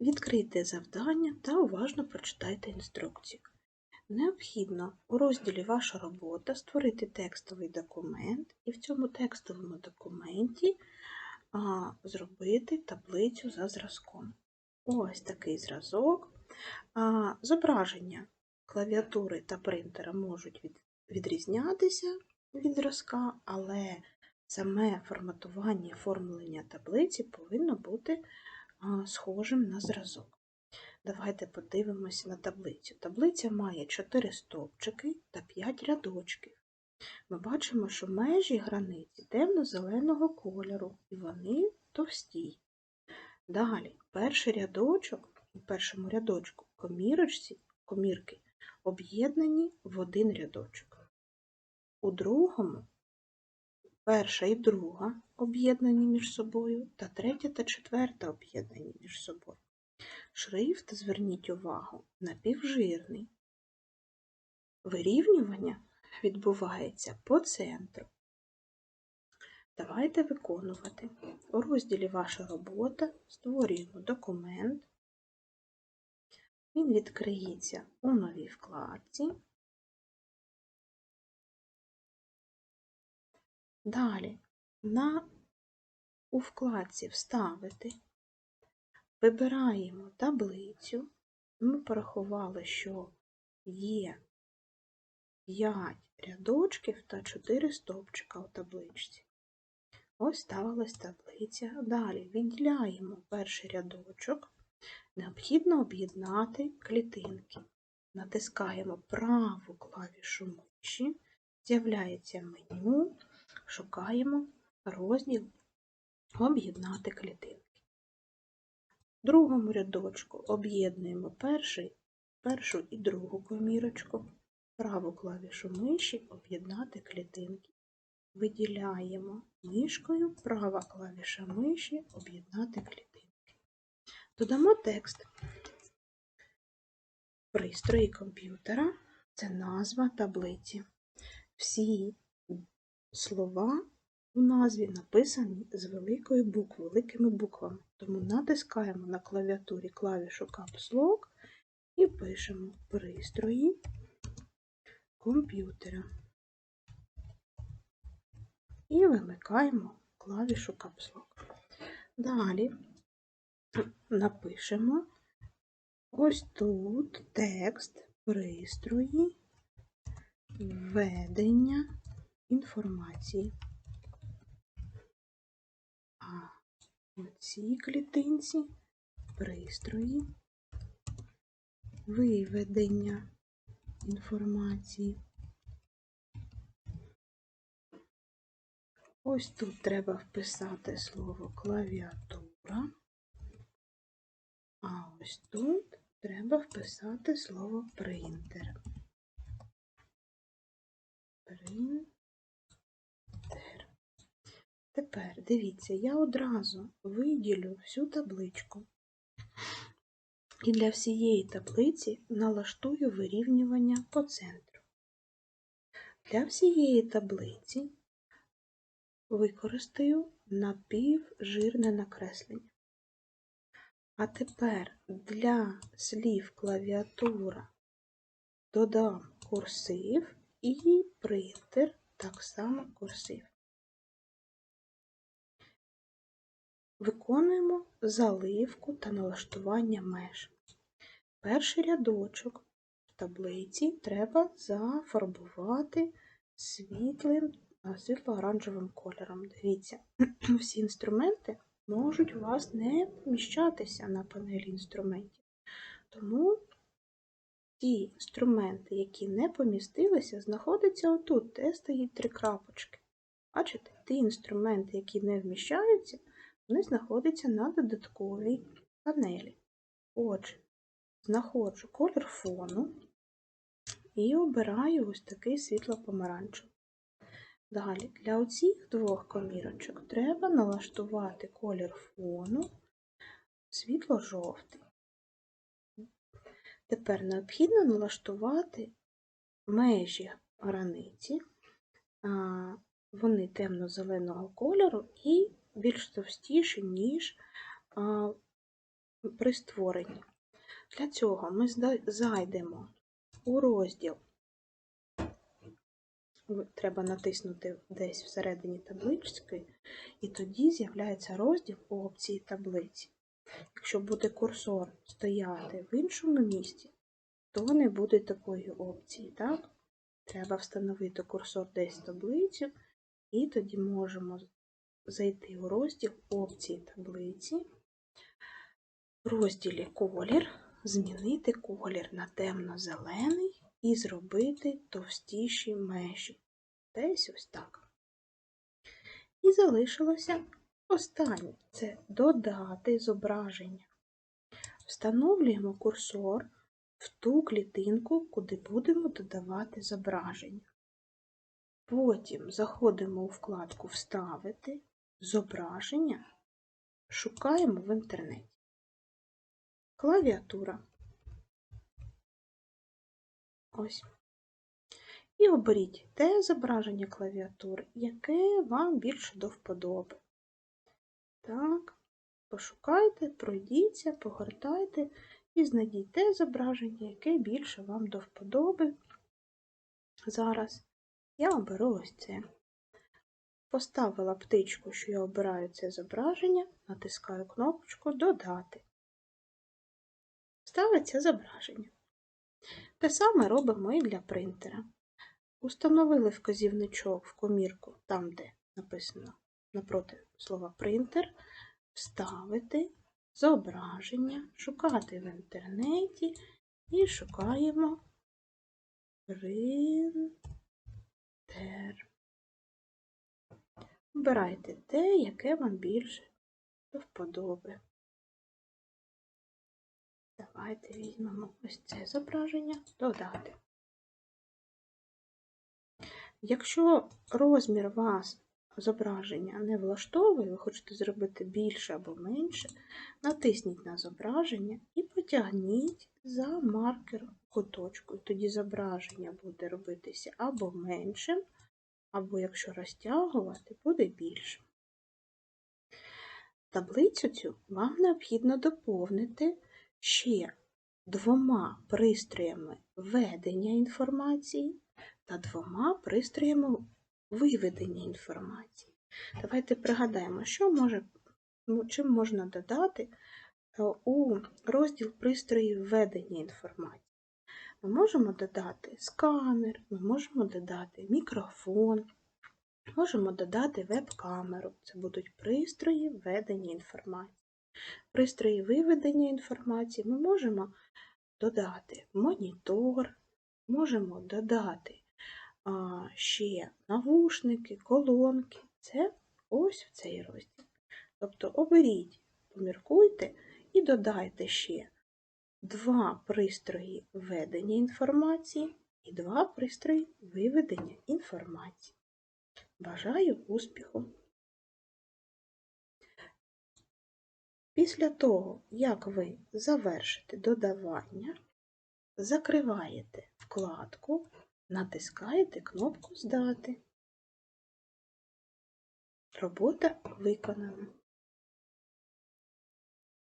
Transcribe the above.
Відкрийте завдання та уважно прочитайте інструкцію. Необхідно у розділі Ваша робота створити текстовий документ і в цьому текстовому документі а, зробити таблицю за зразком. Ось такий зразок. А, Зображення клавіатури та принтера можуть від, відрізнятися від зразка, але саме форматування і оформлення таблиці повинно бути схожим на зразок. Давайте подивимося на таблицю. Таблиця має 4 стовпчики та 5 рядочків. Ми бачимо, що межі границі темно-зеленого кольору, і вони товсті. Далі, перший рядочок, у першому рядочку комірочці, комірки об'єднані в один рядочок. У другому перша і друга об'єднані між собою, та третя та четверта об'єднані між собою. Шрифт, зверніть увагу, напівжирний. Вирівнювання відбувається по центру. Давайте виконувати. У розділі Ваша робота створюємо документ. Він відкриється у новій вкладці. Далі на, у вкладці Вставити вибираємо таблицю. Ми порахували, що є 5 рядочків та 4 стовпчика у табличці. Ось ставилась таблиця. Далі відділяємо перший рядочок. Необхідно об'єднати клітинки. Натискаємо праву клавішу миші, з'являється меню, шукаємо розділ Об'єднати клітинки. В другому рядочку об'єднуємо перший, першу і другу комірочку, праву клавішу миші Об'єднати клітинки. Виділяємо мишкою права клавіша миші Об'єднати клітинки. Додамо текст. Пристрої комп'ютера це назва таблиці. Всі слова у назві написані з великої букви, великими буквами. Тому натискаємо на клавіатурі клавішу Caps Lock і пишемо пристрої комп'ютера. І вимикаємо клавішу Caps Lock. Далі напишемо ось тут текст пристрої введення інформації. А у цій клітинці пристрої виведення інформації. Ось тут треба вписати слово клавіатура, а ось тут треба вписати слово принтер. Принтер. Тепер дивіться, я одразу виділю всю табличку і для всієї таблиці налаштую вирівнювання по центру. Для всієї таблиці використаю напівжирне накреслення. А тепер для слів клавіатура додам курсив і принтер так само курсив. Виконуємо заливку та налаштування меж. Перший рядочок в таблиці треба зафарбувати світлим, світло-оранжевим кольором. Дивіться, всі інструменти можуть у вас не поміщатися на панелі інструментів. Тому ті інструменти, які не помістилися, знаходяться отут, де стоїть три крапочки. Бачите, ті інструменти, які не вміщаються, вони знаходяться на додатковій панелі. Отже, знаходжу колір фону і обираю ось такий світло-помаранчевий. Далі, для оцих двох комірочок треба налаштувати колір фону світло-жовтий. Тепер необхідно налаштувати межі границі, вони темно-зеленого кольору і більш товстіші, ніж при створенні. Для цього ми зайдемо у розділ. Треба натиснути десь всередині таблички, і тоді з'являється розділ опції таблиці. Якщо буде курсор стояти в іншому місці, то не буде такої опції. Так? Треба встановити курсор десь в таблицю, і тоді можемо зайти у розділ опції таблиці. В розділі колір змінити колір на темно-зелений і зробити товстіші межі. Десь ось так. І залишилося останнє це додати зображення. Встановлюємо курсор в ту клітинку, куди будемо додавати зображення. Потім заходимо у вкладку Вставити зображення, шукаємо в інтернеті. Клавіатура. Ось. І оберіть те зображення клавіатури, яке вам більше до вподоби. Так, пошукайте, пройдіться, погортайте і знайдіть те зображення, яке більше вам до вподоби. Зараз я оберу ось це. Поставила птичку, що я обираю це зображення, натискаю кнопочку Додати. Ставиться зображення. Те саме робимо і для принтера. Установили вказівничок в комірку, там, де написано напроти слова принтер, вставити зображення, шукати в інтернеті і шукаємо принтер. Обирайте те, яке вам більше до вподоби. Давайте візьмемо ось це зображення, додати. Якщо розмір вас зображення не влаштовує, ви хочете зробити більше або менше, натисніть на зображення і потягніть за маркер куточку. Тоді зображення буде робитися або меншим, або якщо розтягувати, буде більшим. Таблицю цю вам необхідно доповнити ще двома пристроями ведення інформації та двома пристроями виведення інформації. Давайте пригадаємо, що може, ну, чим можна додати е, у розділ пристроїв ведення інформації. Ми можемо додати сканер, ми можемо додати мікрофон, можемо додати веб-камеру. Це будуть пристрої ведення інформації. Пристрої виведення інформації ми можемо додати монітор, можемо додати а, ще навушники, колонки. Це ось в цей розділ. Тобто оберіть, поміркуйте і додайте ще два пристрої ведення інформації і два пристрої виведення інформації. Бажаю успіху! Після того, як ви завершите додавання, закриваєте вкладку, натискаєте кнопку Здати. Робота виконана.